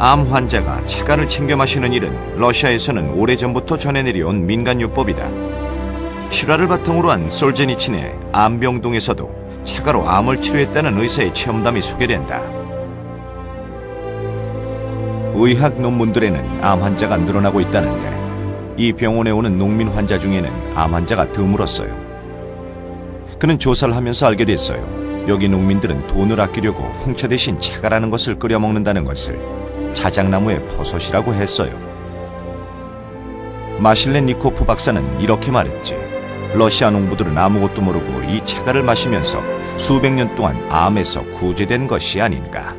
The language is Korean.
암 환자가 차가를 챙겨 마시는 일은 러시아에서는 오래전부터 전해 내려온 민간요법이다. 실화를 바탕으로 한 솔제니친의 암병동에서도 차가로 암을 치료했다는 의사의 체험담이 소개된다. 의학 논문들에는 암 환자가 늘어나고 있다는데 이 병원에 오는 농민 환자 중에는 암 환자가 드물었어요. 그는 조사를 하면서 알게 됐어요. 여기 농민들은 돈을 아끼려고 홍차 대신 차가라는 것을 끓여 먹는다는 것을 자작나무의 버섯이라고 했어요. 마실렌 니코프 박사는 이렇게 말했지. 러시아 농부들은 아무것도 모르고 이 차가를 마시면서 수백 년 동안 암에서 구제된 것이 아닌가.